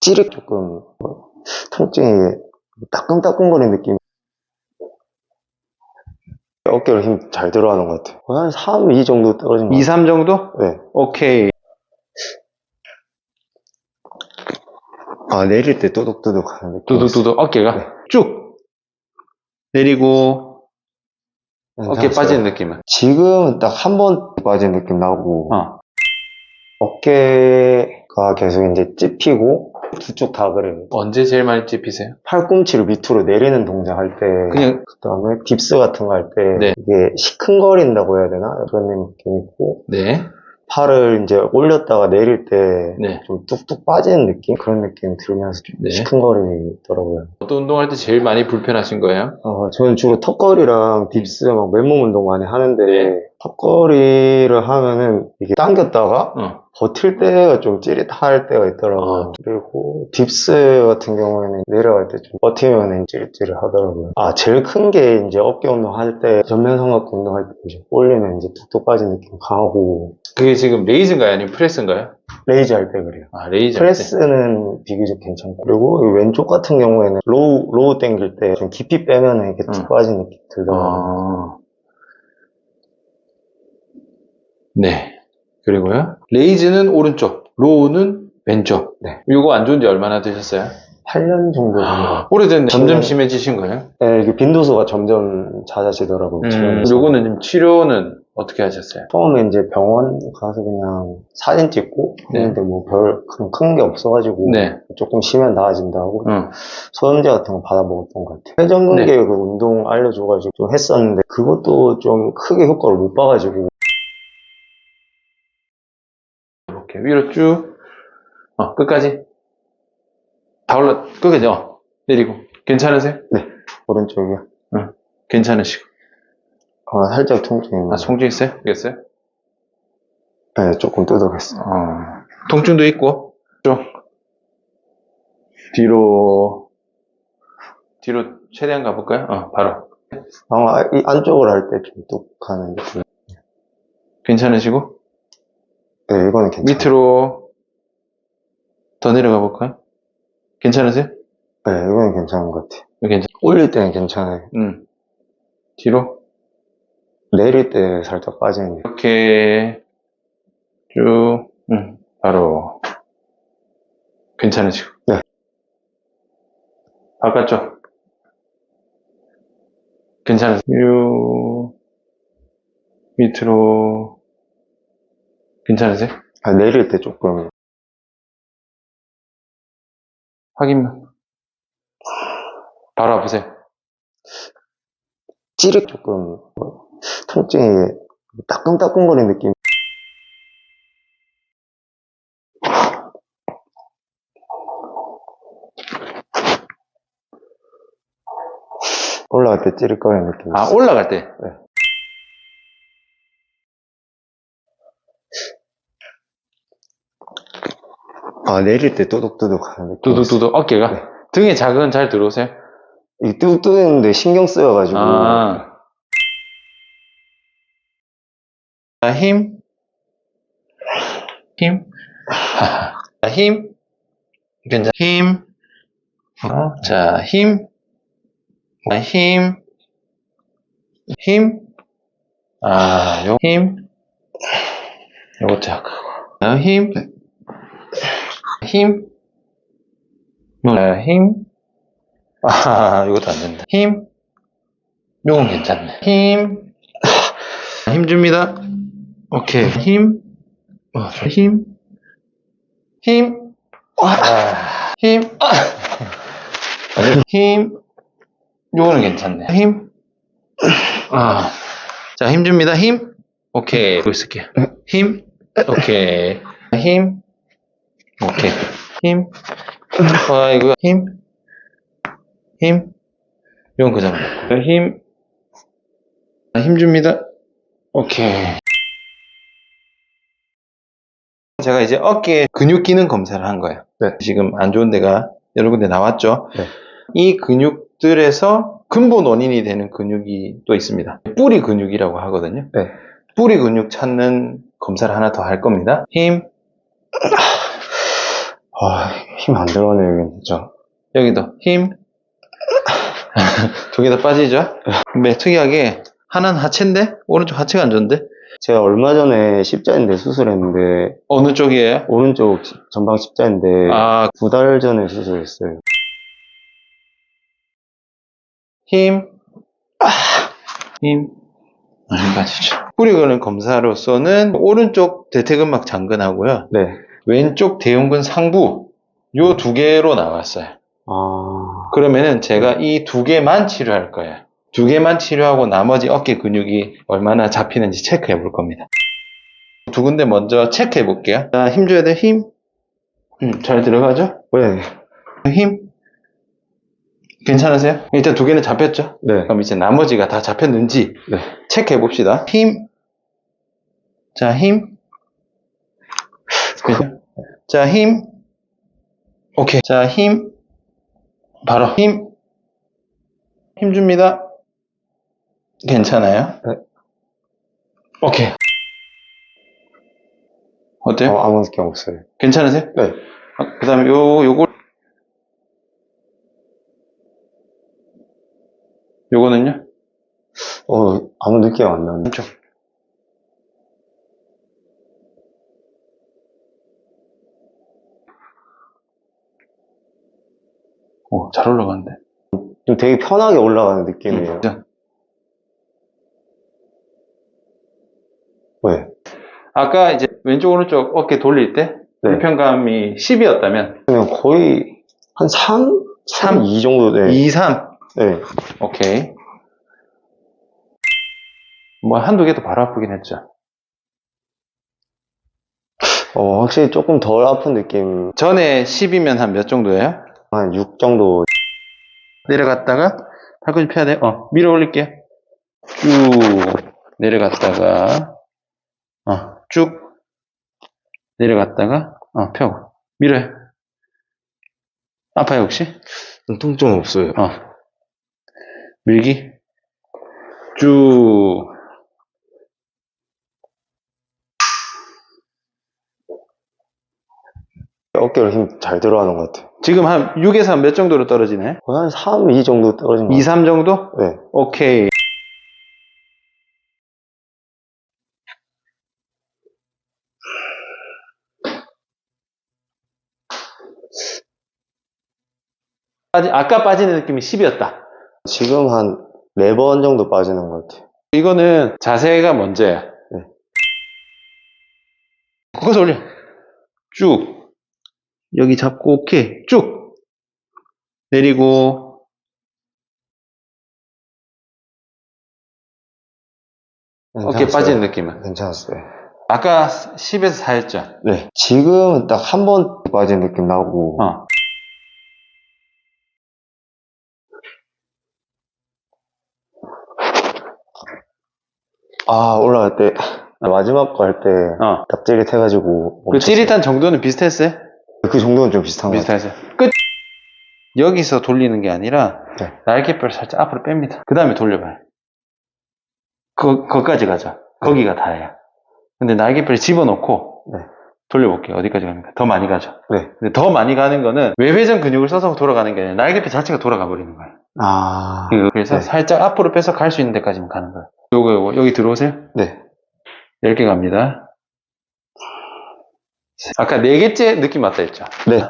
찌릿 조금 통증이 따끔따끔거리는 느낌. 어깨로 힘 잘 들어가는 것 같아요. 한 3, 2 정도 떨어진 것 2, 같아요. 3 정도? 네. 오케이. 아, 내릴 때 또둑또둑 하는 느낌. 두두두두 어깨가 네. 쭉 내리고 네, 어깨 빠지는 느낌은. 지금은 딱 한 번 빠진 느낌 나고, 어. 어깨가 계속 이제 찝히고, 두 쪽 다 그래요. 언제 제일 많이 찝히세요? 팔꿈치를 밑으로 내리는 동작 할 때, 그냥 그 다음에 딥스 같은 거 할 때, 네. 이게 시큰거린다고 해야 되나? 그런 느낌이 있고, 네. 팔을 이제 올렸다가 내릴 때, 네. 좀 뚝뚝 빠지는 느낌? 그런 느낌이 들면서 좀 네. 시큰거리더라고요. 어떤 운동할 때 제일 많이 불편하신 거예요? 어, 저는 주로 턱걸이랑 딥스, 막 맨몸 운동 많이 하는데, 네. 턱걸이를 하면은 이게 당겼다가 어. 버틸 때가 좀 찌릿할 때가 있더라고요. 아. 그리고 딥스 같은 경우에는 내려갈 때 좀 버티면 찌릿찌릿 하더라고요. 아, 제일 큰 게 이제 어깨 운동 할 때, 전면 삼각 운동 할 때 이제 올리면 이제 툭툭 빠지는 느낌 강하고, 그게 지금 레이즈인가요? 아니면 프레스인가요? 레이즈 할 때 그래요. 아, 레이즈. 프레스는 비교적 괜찮고 그리고 이 왼쪽 같은 경우에는 로우 로우 당길 때 좀 깊이 빼면 이렇게 툭 음. 빠지는 느낌 들더라고요. 아. 네. 그리고요. 레이즈는 오른쪽, 로우는 왼쪽. 네. 이거 안 좋은 지 얼마나 되셨어요? 8년 정도 된것 같아요. 오래됐네. 점점 네. 심해지신 거예요? 네, 이게 빈도수가 점점 낮아지더라고요. 음. 요거는 지금 치료는 어떻게 하셨어요? 처음에 이제 병원 가서 그냥 사진 찍고 네. 했는데 뭐 별 큰 게 없어가지고 네. 조금 쉬면 나아진다고 응. 소염제 같은 거 받아 먹었던 것 같아요. 회전근개 네. 그 운동 알려줘가지고 좀 했었는데 그것도 좀 크게 효과를 못 봐가지고 이렇게 위로 쭉, 어, 끝까지. 다 올라, 끝까지, 어, 내리고. 괜찮으세요? 오른쪽이요. 괜찮으시고. 아, 살짝 통증이 아, 통증 있어요? 알겠어요? 네, 조금 뜯어겠어요. 어, 통증도 있고, 좀, 뒤로, 뒤로 최대한 가볼까요? 어, 바로. 아, 이 안쪽으로 할 때 좀 뚝 하는 느낌. 괜찮으시고, 네, 이거는 괜찮아요. 밑으로 더 내려가 볼까요? 괜찮으세요? 네, 이거는 괜찮은 것 같아요. 괜찮, 올릴 때는 괜찮아요. 음. 뒤로, 내릴 때 살짝 빠지는 느낌. 이렇게, 쭉, 음, 바로. 괜찮으시고. 네. 바깥쪽. 괜찮으세요? 쭉, 밑으로. 괜찮으세요? 아, 내릴 때 조금 확인만. 바로 아프세요? 찌릿 조금 통증이 따끔따끔거리는 느낌. 올라갈 때 찌릿거리는 느낌. 아, 올라갈 때. 아, 내릴 때 또둑또둑 하는 느낌. 두두두두 어깨가. 네. 등에 자극은 잘 들어오세요? 이 뚝뚝했는데 신경 쓰여가지고. 아. 자, 힘. 힘. 자, 힘. 괜찮, 힘. 어, 자, 힘. 자, 힘. 힘. 아, 요, 힘. 요거 자극. 자, 힘. 힘. 자, 힘. 아, 이것도 안 된다. 힘. 요건 괜찮네. 힘. 힘 줍니다. 오케이. 힘. 어, 힘. 힘. 아, 힘. 힘. 요거는 괜찮네. 힘. 아. 자, 힘 줍니다. 힘. 오케이. 이거 있을게요. 힘. 오케이. 힘. 오케이. 힘. 아, 이거 힘. 힘. 이건 그냥 놓고. 힘. 아, 힘 줍니다. 오케이. 제가 이제 어깨 근육 기능 검사를 한 거예요. 네. 지금 안 좋은 데가 여러 군데 나왔죠. 네. 이 근육들에서 근본 원인이 되는 근육이 또 있습니다. 뿌리 근육이라고 하거든요. 네. 뿌리 근육 찾는 검사를 하나 더 할 겁니다. 힘. 아, 힘 안 들어가네요, 여기 진짜. 여기도 힘. 두 개 다 빠지죠? 근데 특이하게 하나는 하체인데 오른쪽 하체가 안 좋은데 제가 얼마 전에 십자인대 수술했는데, 어느 쪽이에요? 오른쪽 전방 십자인대 아두 달 전에 수술했어요. 힘. 아, 힘. 안 빠지죠. 뿌리 거는 검사로서는 오른쪽 대퇴근막 장근하고요. 네. 왼쪽 대흉근 상부 요 두 개로 나왔어요. 아, 그러면은 제가 이 두 개만 치료할 거예요. 두 개만 치료하고 나머지 어깨 근육이 얼마나 잡히는지 체크해 볼 겁니다. 두 군데 먼저 체크해 볼게요. 자, 힘 줘야 돼, 힘. 음, 잘 들어가죠? 네. 힘. 괜찮으세요? 일단 두 개는 잡혔죠? 네. 그럼 이제 나머지가 다 잡혔는지 네. 체크해 봅시다. 힘. 자, 힘. 그죠? 자, 힘. 오케이. 자, 힘. 바로 힘. 힘 줍니다. 괜찮아요? 네. 오케이. 어때요? 어, 아무 느낌 없어요. 괜찮으세요? 네. 그 다음에 요, 요거. 요거는요? 어, 아무 느낌 안 나는데. 왼쪽. 오, 잘 올라가는데. 좀 되게 편하게 올라가는 느낌이에요. 자, 네. 아까 이제 왼쪽 오른쪽 어깨 돌릴 때 네. 불편감이 10이었다면 그냥 거의 한 3? 3? 삼? 2 정도, 네. 2, 3. 네. 오케이. 뭐 한두 개도 바로 아프긴 했죠. 어, 확실히 조금 덜 아픈 느낌. 전에 10이면 한 몇 정도예요? 한 6 정도. 내려갔다가 팔꿈치 펴야 돼요. 어, 밀어 올릴게요. 쭉 내려갔다가 어, 쭉 내려갔다가 어, 펴고 밀어요. 아파요 혹시? 통증 없어요. 어. 밀기 쭉 어깨로 힘잘 들어가는 것 같아요. 지금 한 6에서 몇 정도로 떨어지네? 거의 한 3, 2 정도 떨어진 것 2, 3 정도? 네. 오케이. 빠지- 아까 빠지는 느낌이 10이었다. 지금 한 4번 정도 빠지는 것 같아요. 이거는 자세가 먼저야. 네. 그거 올려. 쭉. 여기 잡고, 오케이. 쭉. 내리고. 어깨. 빠지는 느낌은. 괜찮았어요. 아까 10에서 4였죠? 네. 지금 딱한 번 빠진 느낌 나고. 어. 아, 올라갈 때, 마지막 거 할 때, 어. 딱 찌릿해가지고. 그 멈췄어요. 찌릿한 정도는 비슷했어요? 그 정도는 좀 비슷한 것 같아요. 비슷했어요. 끝! 여기서 돌리는 게 아니라, 네. 날개뼈를 살짝 앞으로 뺍니다. 그 다음에 돌려봐요. 그, 거기까지 가죠. 거기가 다예요. 근데 날개뼈를 집어넣고, 네. 돌려볼게요. 어디까지 갑니까? 더 많이 가죠. 네. 근데 더 많이 가는 거는 외회전 근육을 써서 돌아가는 게 아니라 날개뼈 자체가 돌아가 버리는 거예요. 아. 그래서 네. 살짝 앞으로 빼서 갈 수 있는 데까지만 가는 거예요. 요거, 요거, 여기 들어오세요. 네. 10개 갑니다. 아까 4개째 느낌 왔다 했죠? 네.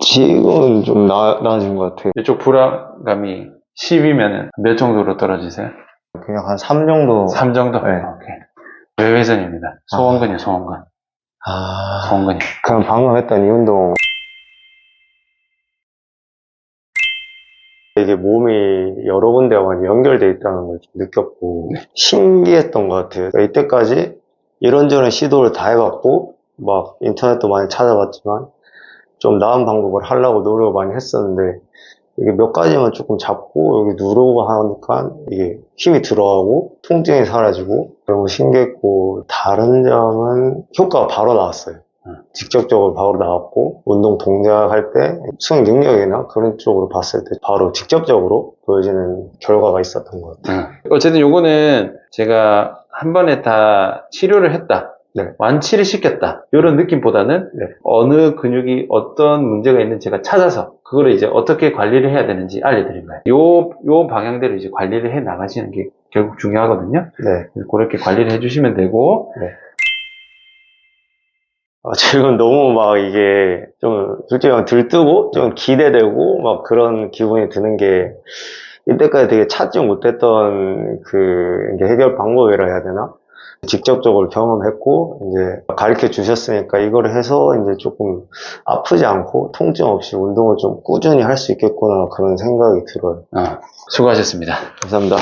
지금은 좀 나, 나아진 것 같아요. 이쪽 불안감이 10이면 몇 정도로 떨어지세요? 그냥 한 3 정도. 3 정도? 네. 오케이. 외회전입니다. 소원근이요, 소원근. 아. 소원근이. 그럼 방금 했던 이 운동. 이게 몸이 여러 많이 연결돼 있다는 걸좀 느꼈고, 신기했던 것 같아요. 그러니까 이때까지 이런저런 시도를 다 해봤고, 막 인터넷도 많이 찾아봤지만, 좀 나은 방법을 하려고 노력을 많이 했었는데, 이게 몇 가지만 조금 잡고, 여기 누르고 하니까, 이게 힘이 들어가고, 통증이 사라지고, 너무 신기했고, 다른 점은 효과가 바로 나왔어요. 직접적으로 바로 나왔고 운동 동작할 때 수행 능력이나 그런 쪽으로 봤을 때 바로 직접적으로 보여지는 결과가 있었던 것 같아요. 어쨌든 요거는 제가 한 번에 다 치료를 했다. 네. 완치를 시켰다. 이런 느낌보다는 네. 어느 근육이 어떤 문제가 있는지 제가 찾아서 그거를 이제 어떻게 관리를 해야 되는지 알려드린 거예요. 요, 요 방향대로 이제 관리를 해 나가시는 게 결국 중요하거든요. 네. 그렇게 관리를 해주시면 되고, 아, 지금 너무 막 이게 좀 솔직히 막 들뜨고 좀 기대되고 막 그런 기분이 드는 게 이때까지 되게 찾지 못했던 그 해결 방법이라 해야 되나? 직접적으로 경험했고 이제 가르쳐 주셨으니까 이걸 해서 이제 조금 아프지 않고 통증 없이 운동을 좀 꾸준히 할 수 있겠구나 그런 생각이 들어요. 어, 수고하셨습니다. 감사합니다.